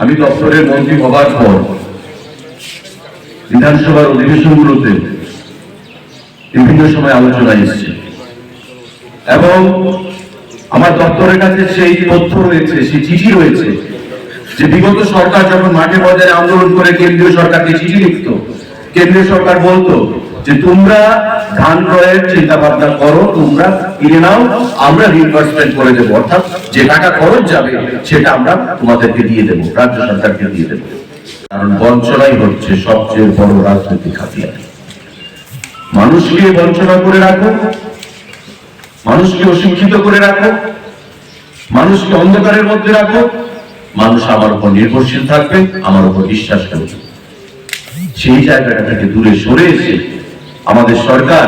আমি দপ্তরের মন্ত্রী হবার পর বিধানসভার অধিবেশনগুলোতে বিভিন্ন সময় আলোচনা এসছে। এবং আমার দপ্তরের কাছে সেই তথ্য রয়েছে, সেই চিঠি রয়েছে যে বিগত সরকার যখন মাঠে বাজারে আন্দোলন করে কেন্দ্রীয় সরকারকে চিঠি লিখত, কেন্দ্রীয় সরকার বলতো যে তোমরা ধান ক্রয়ের চিন্তা ভাবনা করো, তোমরা কিনে নাও, আমরা রিইনভেস্টমেন্ট করে দেবো। অর্থাৎ যে টাকা খরচ যাবে, সেটা আমরা তোমাদেরকে দিয়ে দেবো, রাজ্য সরকারকে দিয়ে দেবো। কারণ বঞ্চনাই হচ্ছে সবচেয়ে বড় রাজনৈতিক হাতিয়ার। মানুষকে বঞ্চনা করে রাখো, মানুষকে অশিক্ষিত করে রাখো, মানুষকে অন্ধকারের মধ্যে রাখো। মানুষ আমার উপর নির্ভরশীল থাকবে, আমার উপর বিশ্বাস করবে। সেই জায়গাটা থেকে দূরে সরে এসে আমাদের সরকার,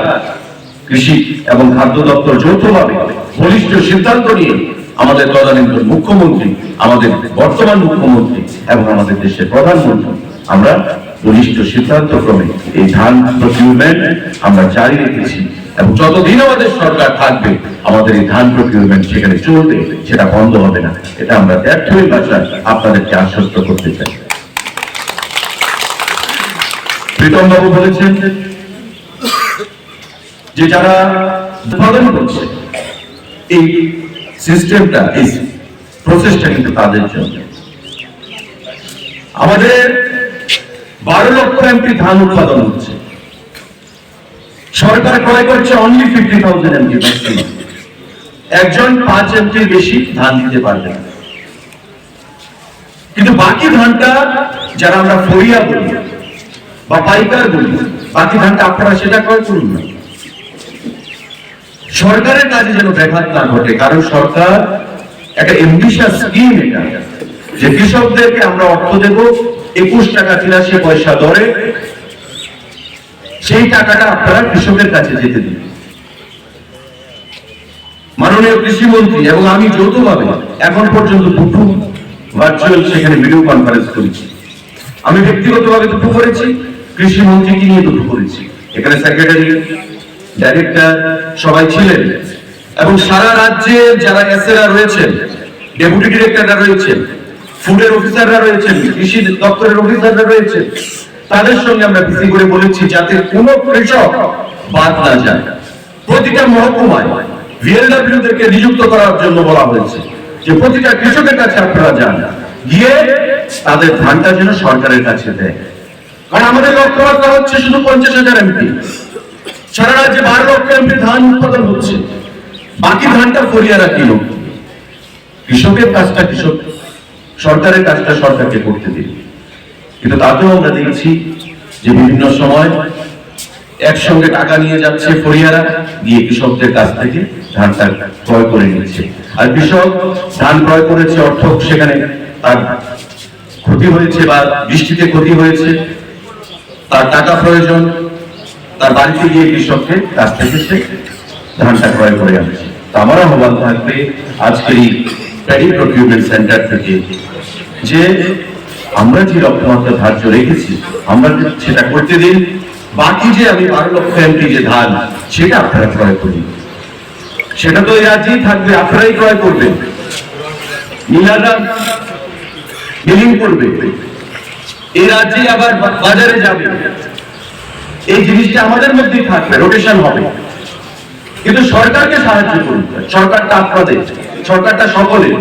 কৃষি এবং খাদ্য দপ্তর যৌথভাবে বলিষ্ঠ সিদ্ধান্ত নিয়ে আমাদের তদানীন্তন মুখ্যমন্ত্রী, আমাদের বর্তমান মুখ্যমন্ত্রী এবং আমাদের দেশের প্রধানমন্ত্রী, আমরা বলিষ্ঠ সিদ্ধান্ত ক্রমে এই ধান প্রকিউরমেন্ট আমরা জারি রেখেছি এবং যতদিন আমাদের সরকার থাকবে, আমাদের এই ধান প্রকিউরমেন্ট সেখানে চলবে সেটা বন্ধ হবে না। এটা আমরা ব্যর্থই ভাষায় আপনাদেরকে আশ্বস্ত করতে চাই। প্রীতম বাবু বলেছেন যে যারা উৎপাদন করছে, এই সিস্টেমটা, এই প্রসেসটা কিন্তু তাদের জন্য। আমাদের বারো লক্ষ এমপি ধান উৎপাদন হচ্ছে। সরকার ক্রয় করছে অনলি ফিফটি থাউজেন্ড এমপি একজন পাঁচ এমপির বেশি ধান দিতে পারবে কিন্তু বাকি ধানটা যারা আমরা ফরিয়া বলি, বা পাইকার বলি, বাকি ধানটা আপনারা সেটা ক্রয় করুন না। সরকারের কাজে যেন ব্যাঘাত না ঘটে, কারণ সরকার একটা এমবিশাস স্কিম এটা। যে কৃষকদেরকে আমরা অর্থ দেব, একুশ টাকা তিরাশি পয়সা দরে, সেই টাকাটা আপনারা কৃষকের কাছে যেতে দিন। মাননীয় কৃষি মন্ত্রী এবং আমি যৌথভাবে এখন পর্যন্ত দুটো ভার্চুয়াল সেখানে ভিডিও কনফারেন্স করেছি। আমি ব্যক্তিগতভাবে দুটো করেছি কৃষি মন্ত্রীকে নিয়ে দুটো করেছি। এখানে সেক্রেটারি ডাইরেক্টর সবাই ছিলেন। এবং সারা রাজ্যে যারা এসএরা রয়েছেন ডেপুটি ডিরেক্টররা রয়েছেন ফুডের অফিসাররা রয়েছেন, কৃষি দপ্তরের অফিসাররা রয়েছেন, তাদের সঙ্গে আমরা বিসি করে বলেছি যাতে কোনো কৃষক বাদ না যায়। প্রতিটা মহকুমায় ভিএলডব্লিউ দেরকে নিযুক্ত করার জন্য বলা হয়েছে যে প্রতিটা কৃষকের কাছে আপনারা যান, গিয়ে তাদের ধানটা যেন সরকারের কাছে দেয়। কারণ আমাদের লক্ষ্যমাত্রা হচ্ছে শুধু পঞ্চাশ হাজার এমপি। সারা রাজ্যে বারো লক্ষ এমপি ধান উৎপাদন হচ্ছে। বাকি ধানটা ফরিয়ারা কিন কৃষকের কাজটা কৃষক, সরকারের কাজটা সরকারকে করতে দিন। কিন্তু তাতেও আমরা দেখছি যে বিভিন্ন সময় একসঙ্গে টাকা নিয়ে যাচ্ছে ফরিয়ারা গিয়ে কৃষকদের কাছ থেকে ধানটা ক্রয় করে নিচ্ছে। আর কৃষক ধান ক্রয় করেছে অর্থ সেখানে তার ক্ষতি হয়েছে বা বৃষ্টিতে ক্ষতি হয়েছে, তার টাকা প্রয়োজন তার বাড়িতে গিয়ে কৃষককে কাছ থেকে সে ধানটা ক্রয় করে আনছে। তো আমার আহ্বান থাকবে আজকের এই প্যাডি প্রকিউরমেন্ট সেন্টার থেকে যে আমরা যে লক্ষ্যমাত্রা ধার্য রেখেছি, আমরা সেটা করতে দিন, বাকি যে আমি বারো লক্ষ এমপি যে ধান, সেটা আপনারা ক্রয় করুন। সেটা তো এই রাজ্যেই থাকবে, আপনারাই ক্রয় করবেন। নীলারা বিলিং করবে। এই রাজ্যে আবার বাজারে যাবে। এই জিনিসটা আমাদের মধ্যেই থাকবে রোটেশন হবে। কিন্তু সরকারকে সাহায্য করুন, সরকারটা আপনাদের, সরকারটা সকলের।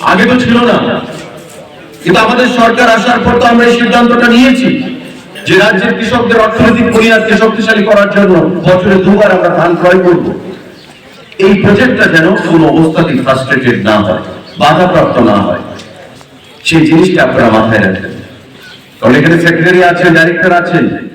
আগে তো ছিল না। কিন্তু আমাদের সরকার আসার পর তো আমরা এই সিদ্ধান্তটা নিয়েছি যে রাজ্যের কৃষকদের অর্থনৈতিক বুনিয়াদকে শক্তিশালী করার জন্য বছরে দুবার আমরা ধান ক্রয় করব। এই প্রজেক্টটা যেন কোনো অবস্থাতেই ফ্রাস্ট্রেটেড না হয়, বাধাপ্রাপ্ত না হয়। সেই জিনিসটা আপনারা মাথায় রাখবেন। কারণ এখানে সেক্রেটারি আছেন ডাইরেক্টর আছেন।